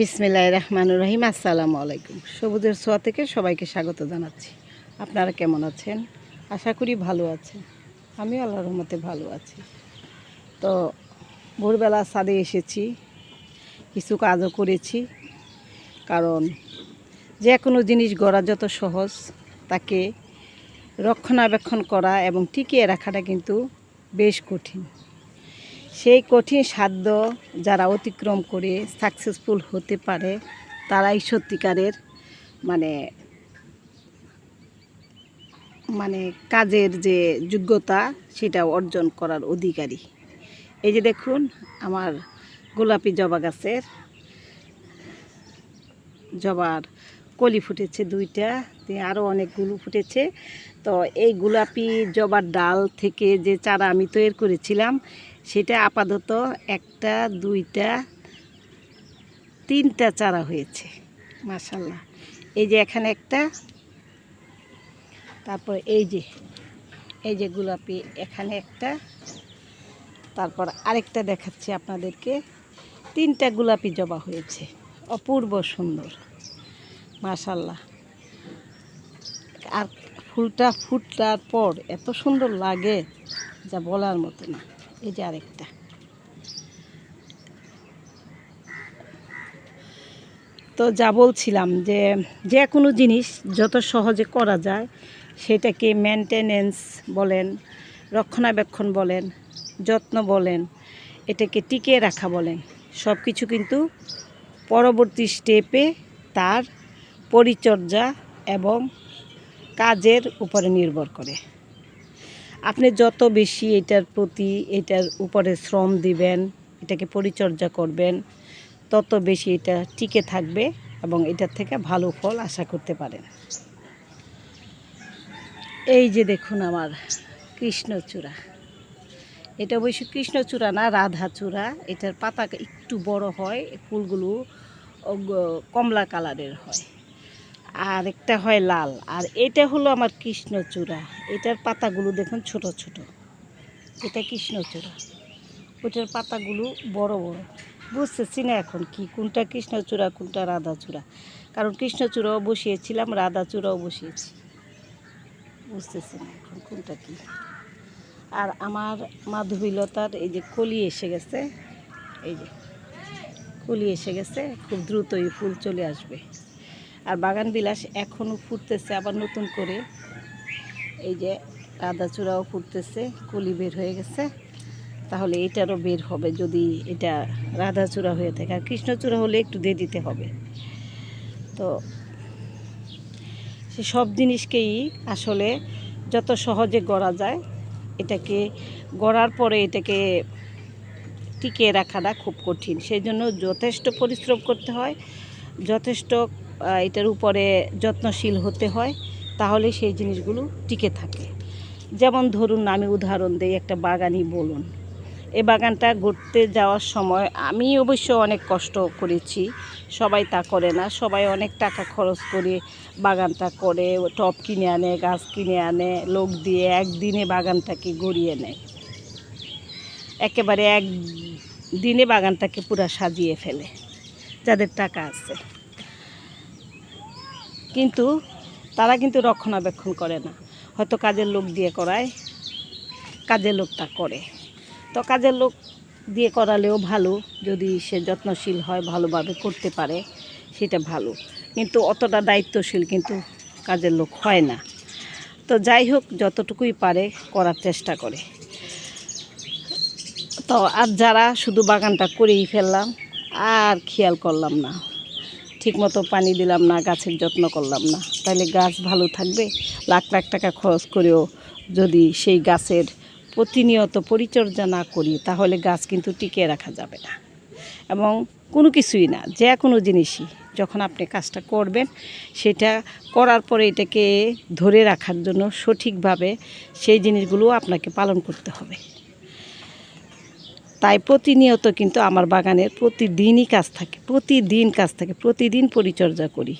বিসমিল্লাহ রহমানুর রহিম, আসসালামু আলাইকুম। সবুজের ছোঁয়া থেকে সবাইকে স্বাগত জানাচ্ছি। আপনারা কেমন আছেন? আশা করি ভালো আছেন। আমি আল্লাহর রহমতে ভালো আছি। তো ভোরবেলা ছাদে এসেছি, কিছু কাজও করেছি, কারণ যে কোনো জিনিস গড়া যত সহজ, তাকে রক্ষণাবেক্ষণ করা এবং টিকিয়ে রাখাটা কিন্তু বেশ কঠিন। সেই কঠিন সাধ্য যারা অতিক্রম করে সাকসেসফুল হতে পারে, তারাই সত্যিকারের মানে মানে কাজের যে যোগ্যতা, সেটা অর্জন করার অধিকারী। এই যে দেখুন, আমার গোলাপি জবা গাছের জবার কলি ফুটেছে দুইটা আরও অনেকগুলো ফুটেছে। তো এই গোলাপি জবার ডাল থেকে যে চারা আমি তৈরি করেছিলাম সেটা আপাতত একটা, দুইটা, তিনটা চারা হয়েছে মাশাল্লাহ এই যে এখানে একটা, তারপর এই যে এই যে গোলাপি, এখানে একটা, তারপর আরেকটা দেখাচ্ছি আপনাদেরকে। তিনটা গোলাপি জবা হয়েছে, অপূর্ব সুন্দর মাশাল্লাহ আর ফুলটা ফুটার পর এত সুন্দর লাগে, যা বলার মতো না। এই যে আরেকটা। তো যা বলছিলাম যে যে কোনো জিনিস যত সহজে করা যায়, সেটাকে মেনটেনেন্স বলেন, রক্ষণাবেক্ষণ বলেন, যত্ন বলেন, এটাকে টিকিয়ে রাখা বলেন সব কিছু কিন্তু পরবর্তী স্টেপে তার পরিচর্যা এবং কাজের উপরে নির্ভর করে। আপনি যত বেশি এটার প্রতি এটার উপরে শ্রম দিবেন, এটাকে পরিচর্যা করবেন, তত বেশি এটা টিকে থাকবে এবং এটার থেকে ভালো ফল আশা করতে পারেন। এই যে দেখুন আমার কৃষ্ণচূড়া। এটা অবশ্য কৃষ্ণচূড়া না, রাধাচূড়া। এটার পাতা একটু বড় হয়, ফুলগুলো কমলা কালারের হয়। আর একটা হয় লাল। আর এটা হলো আমার কৃষ্ণচূড়া। এটার পাতাগুলো দেখুন ছোট ছোট। এটা কৃষ্ণচূড়া। ওটার পাতাগুলো বড় বড়। বুঝতেছি না এখন কি, কোনটা কৃষ্ণচূড়া, কোনটা রাধাচূড়া। কারণ কৃষ্ণচূড়াও বসিয়েছিলাম, রাধাচূড়াও বসিয়েছি। বুঝতেছি না এখন কোনটা কি। আর আমার মাধবীলতার এই যে কলি এসে গেছে, এই যে কলি এসে গেছে, খুব দ্রুতই ফুল চলে আসবে। আর বাগান বিলাস এখনও ফুটতেছে, আবার নতুন করে। এই যে রাধাচূড়াও ফুটতেছে, কলি বের হয়ে গেছে। তাহলে এটারও বের হবে যদি এটা রাধাচূড়া হয়ে থাকে। আর কৃষ্ণচূড়া হলে একটু দিয়ে দিতে হবে। তো সে সব জিনিসকেই আসলে যত সহজে গড়া যায়, এটাকে গড়ার পরে এটাকে টিকিয়ে রাখাটা খুব কঠিন। সেই জন্য যথেষ্ট পরিশ্রম করতে হয়, যথেষ্ট এটার উপরে যত্নশীল হতে হয়, তাহলে সেই জিনিসগুলো টিকে থাকে। যেমন ধরুন, আমি উদাহরণ দিই একটা বাগানই বলুন। এ বাগানটা ঘুরতে যাওয়ার সময় আমি অবশ্য অনেক কষ্ট করেছি, সবাই তা করে না, সবাই অনেক টাকা খরচ করে বাগানটা করে, টব কিনে আনে, গাছ কিনে আনে, লোক দিয়ে একদিনে বাগানটাকে গড়িয়ে নেয়। একেবারে এক দিনে বাগানটাকে পুরা সাজিয়ে ফেলে, যাদের টাকা আছে। কিন্তু তারা কিন্তু রক্ষণাবেক্ষণ করে না। হয়তো কাজের লোক দিয়ে করায়, কাজের লোকটা করে। তো কাজের লোক দিয়ে করালেও ভালো, যদি সে যত্নশীল হয়, ভালোভাবে করতে পারে, সেটা ভালো। কিন্তু অতটা দায়িত্বশীল কিন্তু কাজের লোক হয় না। তো যাই হোক, যতটুকুই পারে করার চেষ্টা করে। তো আর যারা শুধু বাগানটা করেই ফেললাম, আর খেয়াল করলাম না। ঠিকমতো পানি দিলাম না, গাছের যত্ন করলাম না। তাহলে গাছ ভালো থাকবে। লাখ লাখ টাকা খরচ করেও যদি সেই গাছের প্রতিনিয়ত পরিচর্যা না করি, তাহলে গাছ কিন্তু টিকিয়ে রাখা যাবে না। এবং কোনো কিছুই না, যে কোনো জিনিসই। যখন আপনি কাজটা করবেন, সেটা করার পরে এটাকে ধরে রাখার জন্য সঠিকভাবে সেই জিনিসগুলো আপনাকে পালন করতে হবে। তাই প্রতিনিয়ত কিন্তু আমার বাগানের প্রতিদিনই কাজ থাকে প্রতিদিন কাজ থাকে প্রতিদিন পরিচর্যা করি।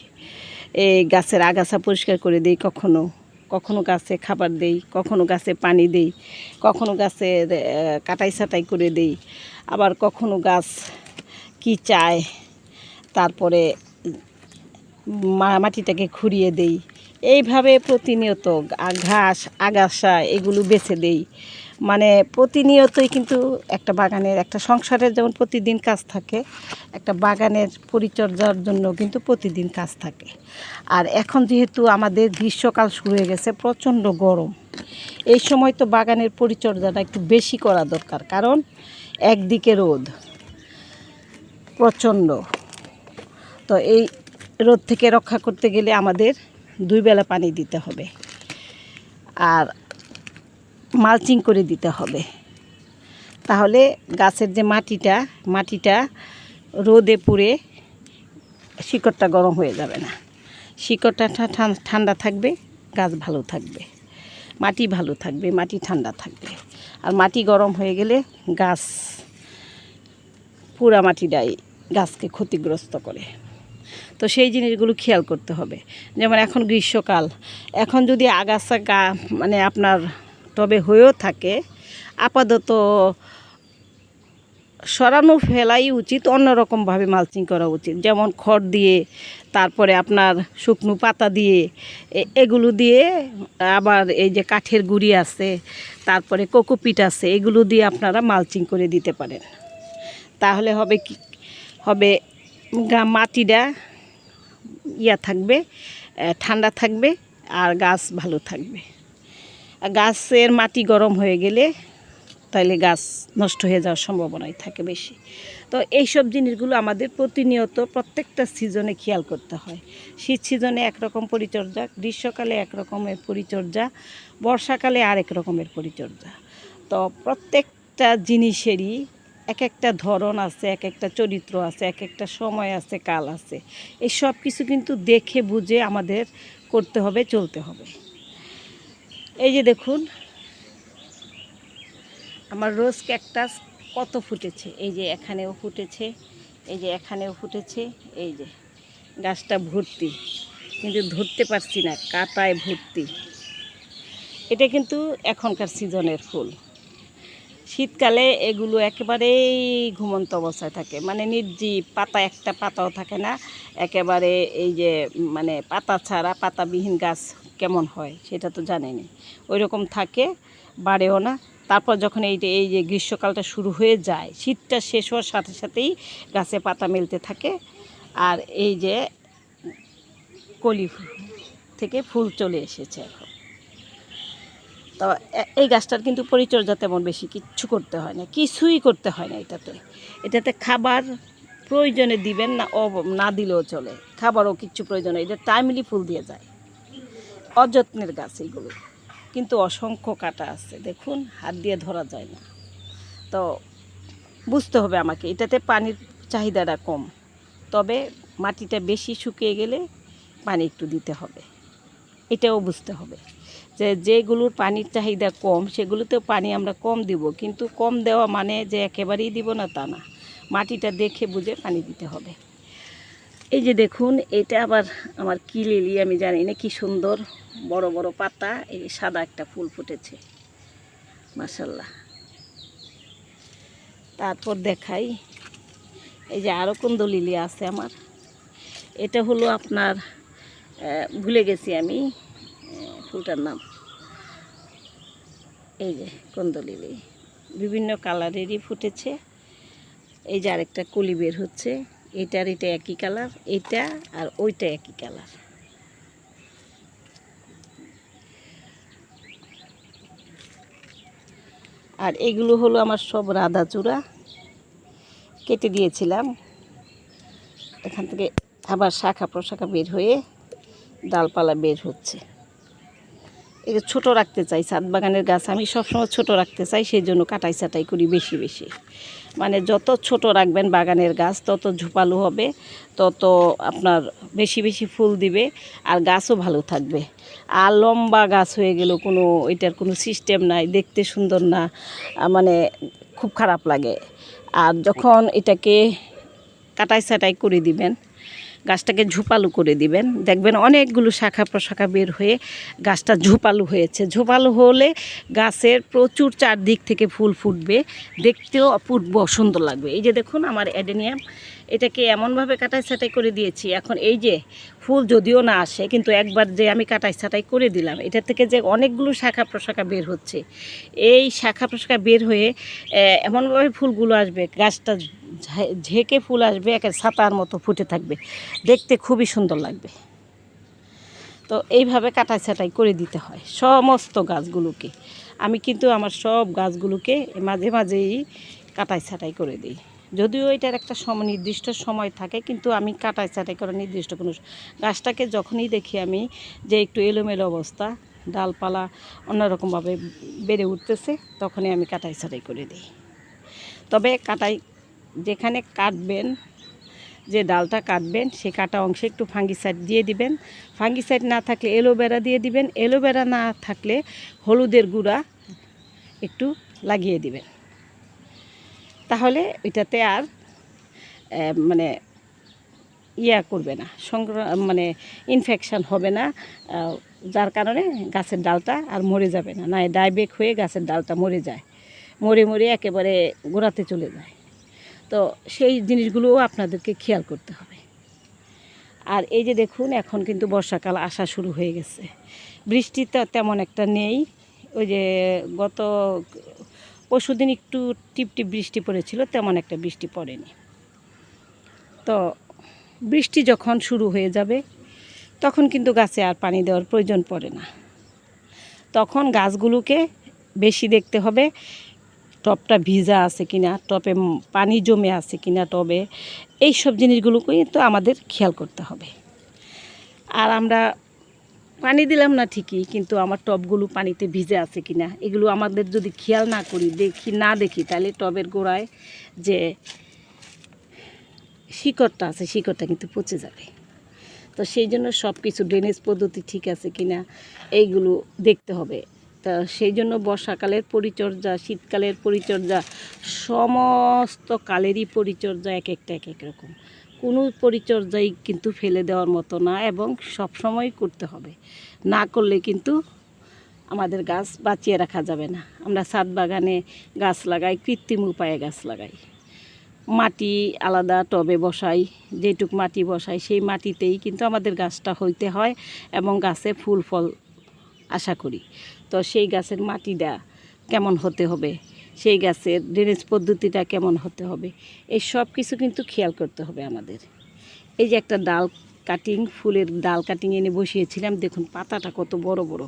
এই গাছের আগাছা পরিষ্কার করে দিই কখনো কখনো গাছে খাবার দেই কখনো গাছে পানি দেই কখনো আহ, কাটাই ছাটাই করে দেই আবার কখনো গাছ কি চায় তারপরে মাটিটাকে খুঁড়িয়ে দেই। এইভাবে প্রতিনিয়ত ঘাস আগাছা এগুলো বেছে দেই। মানে প্রতিনিয়তই কিন্তু একটা বাগানের, একটা সংসারের যেমন প্রতিদিন কাজ থাকে, একটা বাগানের পরিচর্যার জন্য কিন্তু প্রতিদিন কাজ থাকে। আর এখন যেহেতু আমাদের গ্রীষ্মকাল শুরু হয়ে গেছে, প্রচণ্ড গরম, এই সময় তো বাগানের পরিচর্যাটা একটু বেশি করা দরকার। কারণ একদিকে রোদ, প্রচণ্ড। তো এই রোদ থেকে রক্ষা করতে গেলে আমাদের দুই বেলা পানি দিতে হবে। আর মালচিং করে দিতে হবে। তাহলে গাছের যে মাটিটা মাটিটা রোদে পুড়ে শিকড়টা গরম হয়ে যাবে না। শিকড়টা ঠান্ডা থাকবে, গাছ ভালো থাকবে। মাটি ভালো থাকবে, মাটি ঠান্ডা থাকবে। আর মাটি গরম হয়ে গেলে গাছ পুরা মাটিটাই গাছকে ক্ষতিগ্রস্ত করে। তো সেই জিনিসগুলো খেয়াল করতে হবে। যেমন এখন গ্রীষ্মকাল, এখন যদি আগাছা গা মানে আপনার টবে হয়েও থাকে। আপাতত সরানো ফেলাই উচিত, অন্যরকমভাবে মালচিং করা উচিত। যেমন খড় দিয়ে, তারপরে আপনার শুকনো পাতা দিয়ে এগুলো দিয়ে আবার এই যে কাঠের গুঁড়ি আছে, তারপরে কোকোপিট আছে, এগুলো দিয়ে আপনারা মালচিং করে দিতে পারেন। তাহলে হবে কি, হবে মাটিটা ইয়া থাকবে ঠান্ডা থাকবে আর গাছ ভালো থাকবে। গাছের মাটি গরম হয়ে গেলে তাহলে গাছ নষ্ট হয়ে যাওয়ার সম্ভাবনাই থাকে বেশি। তো এইসব জিনিসগুলো আমাদের প্রতিনিয়ত প্রত্যেকটা সিজনে খেয়াল করতে হয়। শীত সিজনে একরকম পরিচর্যা, গ্রীষ্মকালে এক রকমের পরিচর্যা, বর্ষাকালে আরেক রকমের পরিচর্যা। তো প্রত্যেকটা জিনিসেরই এক একটা ধরন আছে এক একটা চরিত্র আছে এক একটা সময় আছে, কাল আছে। এই সব কিছু কিন্তু দেখে বুঝে আমাদের করতে হবে, চলতে হবে। এই যে দেখুন, আমার রোজ ক্যাকটাস কত ফুটেছে। এই যে এখানেও ফুটেছে, এই যে এখানেও ফুটেছে, এই যে গাছটা ভর্তি। কিন্তু ধরতে পারছি না, কাটায় ভর্তি। এটা কিন্তু এখনকার সিজনের ফুল। শীতকালে এগুলো একেবারেই ঘুমন্ত অবস্থায় থাকে। মানে নির্জীব, পাতা একটা পাতাও থাকে না। একেবারে এই যে মানে পাতা ছাড়া পাতাবিহীন গাছ কেমন হয় সেটা তো জানেনি। ওই রকম থাকে, বাড়েও না। তারপর যখন এই যে এই যে গ্রীষ্মকালটা শুরু হয়ে যায়, শীতটা শেষ হওয়ার সাথে সাথেই গাছে পাতা মেলতে থাকে। আর এই যে কলি থেকে ফুল চলে এসেছে এখন। তো এই গাছটার কিন্তু পরিচর্যা তেমন বেশি কিচ্ছু করতে হয় না, কিছুই করতে হয় না এটাতে। এটাতে খাবার প্রয়োজনে দিবেন না, অব- না দিলেও চলে। খাবারও কিচ্ছু প্রয়োজন এটা টাইমলি ফুল দিয়ে যায়। অযত্নের গাছ এগুলো কিন্তু অসংখ্য কাটা আছে, দেখুন, হাত দিয়ে ধরা যায় না। তো বুঝতে হবে আমাকে, এটাতে পানির চাহিদাটা কম। তবে মাটিটা বেশি শুকিয়ে গেলে পানি একটু দিতে হবে। এটাও বুঝতে হবে যে যেগুলোর পানির চাহিদা কম, সেগুলোতেও পানি আমরা কম দিব। কিন্তু কম দেওয়া মানে যে একেবারেই দিব না তা না। মাটিটা দেখে বুঝে পানি দিতে হবে। এই যে দেখুন, এটা আবার আমার কি লিলি আমি জানি না কি সুন্দর। বড় বড় পাতা, এই সাদা একটা ফুল ফুটেছে। মাসাল্লাহ তারপর দেখাই, এই যে আরও কোন লিলি আছে আমার? এটা হলো আপনার ভুলে গেছি আমি ফুলটার নাম। এই যে কন্দলিলি বিভিন্ন কালারেরই ফুটেছে। এই যে আরেকটা কলি বের হচ্ছে, এটার এটা একই কালার, এটা আর ওইটা একই কালার। আর এগুলো হলো আমার সব রাধা চূড়া কেটে দিয়েছিলাম। এখান থেকে আবার শাখা প্রশাখা বের হয়ে ডালপালা বের হচ্ছে। এগুলো ছোট রাখতে চাই সাত বাগানের গাছ আমি সবসময় ছোট রাখতে চাই, সেই জন্য কাটাই ছাটাই করি বেশি বেশি। মানে যত ছোট রাখবেন বাগানের গাছ, তত ঝোপালো হবে, তত আপনার বেশি বেশি ফুল দিবে আর গাছও ভালো থাকবে। আর লম্বা গাছ হয়ে গেল কোনো এটার কোনো সিস্টেম নাই, দেখতে সুন্দর না মানে খুব খারাপ লাগে। আর যখন এটাকে কাটাই সাটাই করে দিবেন গাছটাকে ঝোপালু করে দিবেন। দেখবেন অনেকগুলো শাখা প্রশাখা বের হয়ে গাছটা ঝোপালু হয়েছে। ঝোপালু হলে গাছের প্রচুর চারদিক থেকে ফুল ফুটবে। দেখতেও অপূর্ব সুন্দর লাগবে। এই যে দেখুন আমার অ্যাডেনিয়াম। এটাকে এমনভাবে কাটাই ছাটাই করে দিয়েছি। এখন এই যে ফুল যদিও না আসে, কিন্তু একবার যে আমি কাটাই ছাটাই করে দিলাম, এটা থেকে যে অনেকগুলো শাখা প্রশাখা বের হচ্ছে। এই শাখা প্রশাখা বের হয়ে এমনভাবে ফুলগুলো আসবে, গাছটা ঝেঁকে ফুল আসবে, একে ছাতার মতো ফুটে থাকবে। দেখতে খুবই সুন্দর লাগবে। তো এইভাবে কাটাই ছাটাই করে দিতে হয়, সমস্ত গাছগুলোকে। আমি কিন্তু আমার সব গাছগুলোকে মাঝে মাঝেই কাটাই ছাটাই করে দিই। যদিও এটার একটা সময় নির্দিষ্ট সময় থাকে, কিন্তু আমি কাটাই ছাটাই করে নির্দিষ্ট কোনো গাছটাকে যখনই দেখি আমি যে একটু এলোমেলো অবস্থা, ডালপালা অন্যরকমভাবে বেড়ে উঠতেছে, তখনই আমি কাটাই ছাটাই করে দিই। তবে কাটাই, যেখানে কাটবেন, যে ডালটা কাটবেন, সে কাটা অংশে একটু ফাঙ্গিসাইড দিয়ে দিবেন। ফাঙ্গিসাইড না থাকলে এলোভেরা দিয়ে দিবেন এলোভেরা না থাকলে হলুদের গুঁড়া একটু লাগিয়ে দিবেন। তাহলে ওইটাতে আর মানে ইয়া করবে না সংক্র মানে ইনফেকশান হবে না যার কারণে গাছের ডালটা আর মরে যাবে না না, ডাইবেক হয়ে গাছের ডালটা মরে যায়, মরে মরে একেবারে গোড়াতে চলে যায়। তো সেই জিনিসগুলোও আপনাদেরকে খেয়াল করতে হবে। আর এই যে দেখুন, এখন কিন্তু বর্ষাকাল আসা শুরু হয়ে গেছে। বৃষ্টি তো তেমন একটা নেই, ওই যে গত পরশুদিন একটু টিপ টিপ বৃষ্টি পড়েছিল, তেমন একটা বৃষ্টি পড়েনি। তো বৃষ্টি যখন শুরু হয়ে যাবে, তখন কিন্তু গাছে আর পানি দেওয়ার প্রয়োজন পড়ে না। তখন গাছগুলোকে বেশি দেখতে হবে টবটা ভিজা আছে কিনা উম পানি জমে আছে কিনা টবে এই সব জিনিসগুলোকে তো আমাদের খেয়াল করতে হবে। আর আমরা পানি দিলাম না ঠিকই, কিন্তু আমার টবগুলো পানিতে ভিজে আছে কিনা, এগুলো আমাদের যদি খেয়াল না করি, দেখি, না দেখি, তাহলে টবের গোড়ায় যে শিকড়টা আছে, শিকড়টা কিন্তু পচে যাবে। তো সেই জন্য সব কিছু ড্রেনেজ পদ্ধতি ঠিক আছে কিনা, এইগুলো দেখতে হবে। তা সেই জন্য বর্ষাকালের পরিচর্যা, শীতকালের পরিচর্যা, সমস্ত কালেরই পরিচর্যা এক একটা এক এক রকম। কোনো পরিচর্যাই কিন্তু ফেলে দেওয়ার মতো না এবং সব সময় করতে হবে। না করলে কিন্তু আমাদের গাছ বাঁচিয়ে রাখা যাবে না। আমরা ছাদ বাগানে গাছ লাগাই, কৃত্রিম উপায়ে গাছ লাগাই। মাটি আলাদা টবে বসাই, যেটুক মাটি বসাই সেই মাটিতেই কিন্তু আমাদের গাছটা হইতে হয় এবং গাছে ফুল ফল আশা করি। তো সেই গাছের মাটিটা কেমন হতে হবে? সেই গাছের ড্রেনেজ পদ্ধতিটা কেমন হতে হবে, এই সব কিছু কিন্তু খেয়াল করতে হবে আমাদের। এই যে একটা ডাল কাটিং ফুলের ডাল কাটিং এনে বসিয়েছিলাম, দেখুন পাতাটা কত বড় বড়।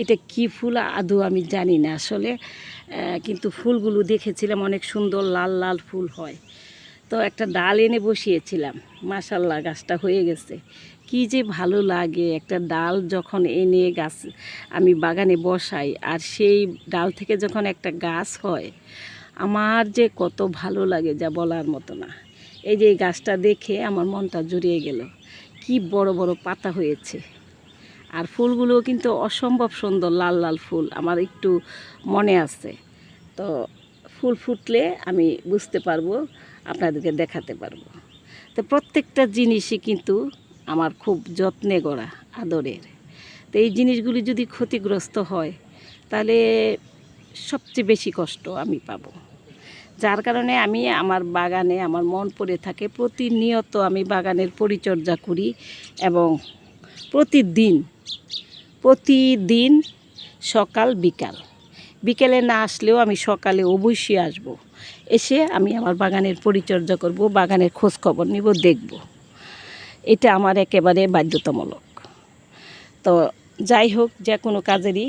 এটা কি ফুল আদৌ আমি জানি না আসলে কিন্তু ফুলগুলো দেখেছিলাম অনেক সুন্দর লাল লাল ফুল হয়। তো একটা ডাল এনে বসিয়েছিলাম মাশাল্লাহ গাছটা হয়ে গেছে। কি যে ভালো লাগে। একটা ডাল যখন এনে গাছ, আমি বাগানে বসাই, আর সেই ডাল থেকে যখন একটা গাছ হয়, আমার যে কত ভালো লাগে যা বলার মতো না। এই যে এই গাছটা দেখে আমার মনটা জুড়িয়ে গেল। কি বড় বড় পাতা হয়েছে। আর ফুলগুলোও কিন্তু অসম্ভব সুন্দর লাল লাল ফুল, আমার একটু মনে আছে। তো ফুল ফুটলে আমি বুঝতে পারব, আপনাদেরকে দেখাতে পারব। তো প্রত্যেকটা জিনিসই কিন্তু আমার খুব যত্নে গড়া আদরের। তো এই জিনিসগুলি যদি ক্ষতিগ্রস্ত হয়, তাহলে সবচেয়ে বেশি কষ্ট আমি পাবো। যার কারণে আমি আমার বাগানে আমার মন পড়ে থাকে, প্রতিনিয়ত আমি বাগানের পরিচর্যা করি এবং প্রতিদিন প্রতিদিন সকাল, বিকাল। বিকেলে না আসলেও আমি সকালে অবশ্যই আসব। এসে আমি আমার বাগানের পরিচর্যা করব, বাগানের খোঁজ খবর নিব, দেখব। এটা আমার একেবারে বাধ্যতামূলক। তো যাই হোক, যে কোনো কাজেরই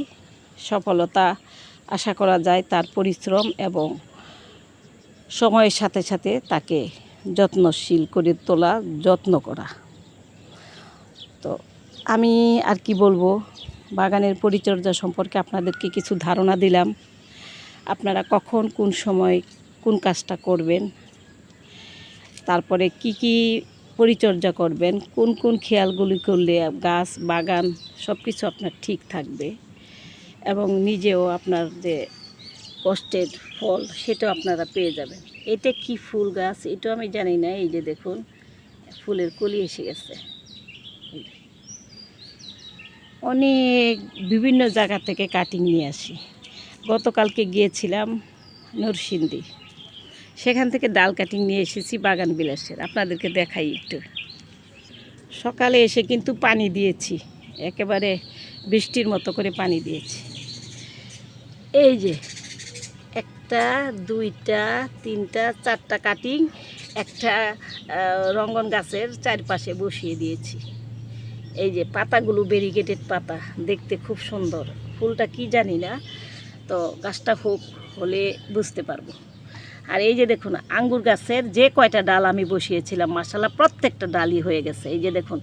সফলতা আশা করা যায় তার পরিশ্রম এবং সময়ের সাথে সাথে তাকে যত্নশীল করে তোলা, যত্ন করা। তো আমি আর কি বলব, বাগানের পরিচর্যা সম্পর্কে আপনাদেরকে কিছু ধারণা দিলাম। আপনারা কখন কোন সময় কোন কাজটা করবেন, তারপরে কি কি পরিচর্যা করবেন, কোন কোন খেয়ালগুলি করলে গাছ, বাগান সব কিছু আপনার ঠিক থাকবে এবং নিজেও আপনার যে কষ্টের ফল সেটাও আপনারা পেয়ে যাবেন। এটা কি ফুল গাছ? এটাও আমি জানি না, এই যে দেখুন, ফুলের কলি এসে গেছে। অনেক বিভিন্ন জায়গা থেকে কাটিং নিয়ে আসি। গতকালকে গিয়েছিলাম নরসিংদী। সেখান থেকে ডাল কাটিং নিয়ে এসেছি বাগান বিলাসের। আপনাদেরকে দেখাই একটু। সকালে এসে কিন্তু পানি দিয়েছি। একেবারে বৃষ্টির মতো করে পানি দিয়েছি। এই যে একটা, দুইটা, তিনটা, চারটা কাটিং, একটা রঙ্গন গাছের চারপাশে বসিয়ে দিয়েছি। এই যে পাতাগুলো ব্যারিকেটেড পাতা, দেখতে খুব সুন্দর। ফুলটা কি জানি না, তো গাছটা হোক হলে বুঝতে পারব। আর এই যে দেখুন, আঙ্গুর গাছের যে কয়টা ডাল আমি বসিয়েছিলাম মাসালা প্রত্যেকটা ডালই হয়ে গেছে। এই যে দেখুন,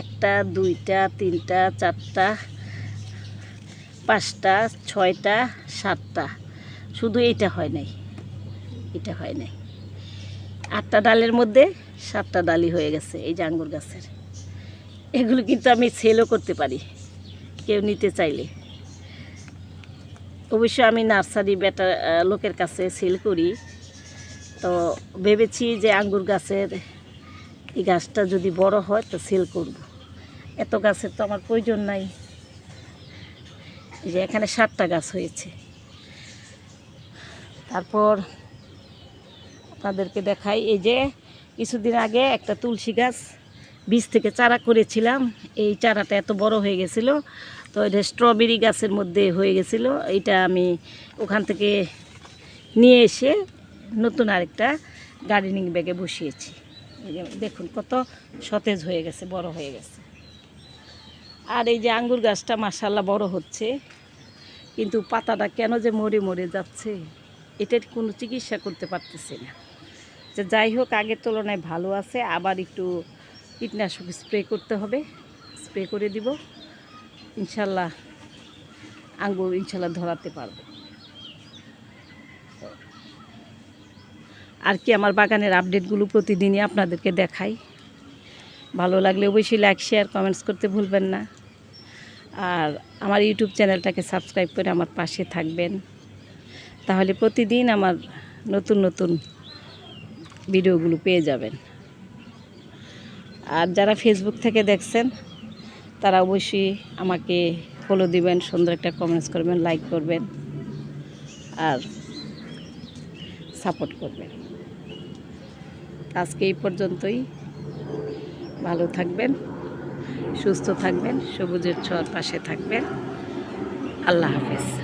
একটা, দুইটা, তিনটা, চারটা, পাঁচটা, ছয়টা, সাতটা। শুধু এইটা হয় নাই এটা হয় নাই। আটটা ডালের মধ্যে সাতটা ডালই হয়ে গেছে এই যে আঙ্গুর গাছের। এগুলো কিন্তু আমি সেলও করতে পারি, কেউ নিতে চাইলে। অবশ্য আমি নার্সারি বেটার লোকের কাছে সেল করি। তো ভেবেছি যে আঙ্গুর গাছের এই গাছটা যদি বড় হয় তো সেল করব। এত গাছের তো আমার প্রয়োজন নাই। যে এখানে সাতটা গাছ হয়েছে। তারপর আপনাদেরকে দেখাই, এই যে কিছুদিন আগে একটা তুলসী গাছ বীজ থেকে চারা করেছিলাম। এই চারাটা এত বড় হয়ে গেছিল, তো এটা স্ট্রবেরি গাছের মধ্যে হয়ে গেছিল। এটা আমি ওখান থেকে নিয়ে এসে নতুন আরেকটা গার্ডেনিং ব্যাগে বসিয়েছি। দেখুন কত সতেজ হয়ে গেছে, বড় হয়ে গেছে। আর এই যে আঙ্গুর গাছটা মাসাল্লাহ বড় হচ্ছে, কিন্তু পাতাটা কেন যে মরে মরে যাচ্ছে, এটার কোনো চিকিৎসা করতে পারতেছি না। যে যাই হোক, আগের তুলনায় ভালো আছে, আবার একটু কীটনাশক স্প্রে করতে হবে স্প্রে করে দিব। ইনশাল্লাহ আঙ্গুর ইনশাল্লাহ ধরাতে পারব। আর কি আমার বাগানের আপডেটগুলো প্রতিদিনই আপনাদেরকে দেখাই। ভালো লাগলে অবশ্যই লাইক শেয়ার কমেন্টস করতে ভুলবেন না। আর আমার ইউটিউব চ্যানেলটাকে সাবস্ক্রাইব করে আমার পাশে থাকবেন। তাহলে প্রতিদিন আমার নতুন নতুন ভিডিওগুলো পেয়ে যাবেন। আর যারা ফেসবুক থেকে দেখছেন, তারা অবশ্যই আমাকে ফলো দিবেন, সুন্দর একটা কমেন্টস করবেন লাইক করবেন, আর সাপোর্ট করবেন। আজকে এই পর্যন্তই। ভালো থাকবেন সুস্থ থাকবেন সবুজের ছোঁয়ার পাশে থাকবেন। আল্লাহ হাফেজ।